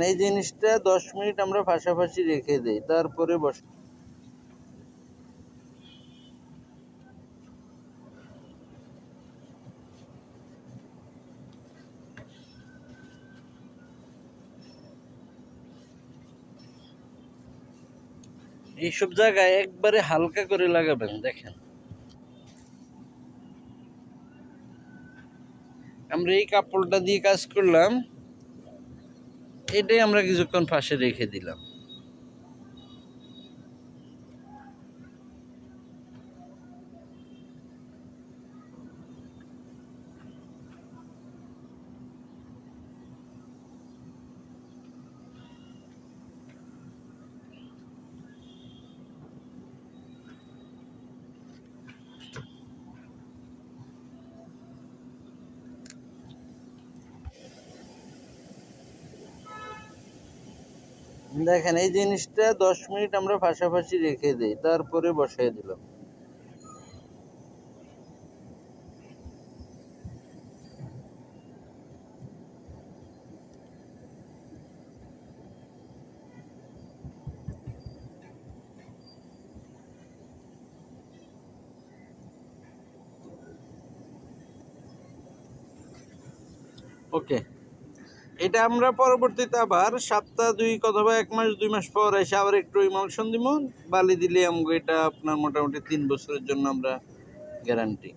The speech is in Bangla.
দেখেন এই জিনিসটা দশ মিনিট আমরা পাশাপাশি রেখে দিই, তারপরে বস। এইসব জায়গায় একবারে হালকা করে লাগাবেন, দেখেন। আমরা এই কাপড়টা দিয়ে কাজ করলাম। এটাই আমরা কিছুক্ষণ পাশে রেখে দিলাম। দেখেন এই জিনিসটা দশ মিনিট আমরা পাশাপাশি রেখে দিই তারপরে বসাই দিলাম। ওকে এটা আমরা পরবর্তীতে আবার সপ্তাহ দুই অথবা এক মাস, দুই মাস পর এসে আবার একটু ইমালশন দিব বালি দিলে আমাকে এটা আপনার মোটামুটি তিন বছরের জন্য আমরা গ্যারান্টি